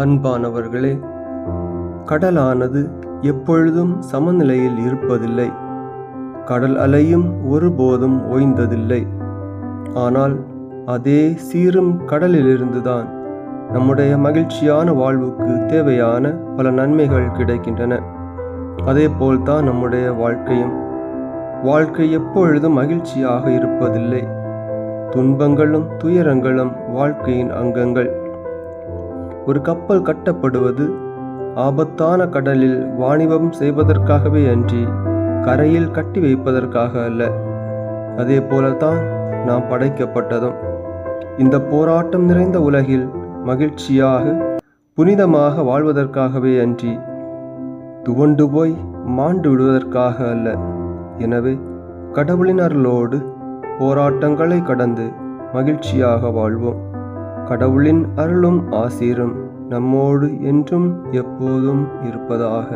அன்பானவர்களே கடலானது எப்பொழுதும் சமநிலையில் இருப்பதில்லை. கடல் அலையும் ஒருபோதும் ஓய்ந்ததில்லை. ஆனால் அதே சீரும் கடலிலிருந்துதான் நம்முடைய மகிழ்ச்சியான வாழ்வுக்கு தேவையான பல நன்மைகள் கிடைக்கின்றன. அதே போல்தான் நம்முடைய வாழ்க்கையும். வாழ்க்கை எப்பொழுதும் மகிழ்ச்சியாக இருப்பதில்லை. துன்பங்களும் துயரங்களும் வாழ்க்கையின் அங்கங்கள். ஒரு கப்பல் கட்டப்படுவது ஆபத்தான கடலில் வாணிபம் செய்வதற்காகவே அன்றி கரையில் கட்டி வைப்பதற்காக அல்ல. அதே போலத்தான் நாம் படைக்கப்பட்டதும். இந்த போராட்டம் நிறைந்த உலகில் மகிழ்ச்சியாக புனிதமாக வாழ்வதற்காகவே அன்றி துவண்டு போய் மாண்டு விடுவதற்காக அல்ல. எனவே கடவுளின் அருளோடு போராட்டங்களை கடந்து மகிழ்ச்சியாக வாழ்வோம். கடவுளின் அருளும் ஆசீரும் நம்மோடு என்றும் எப்போதும் இருப்பதாக.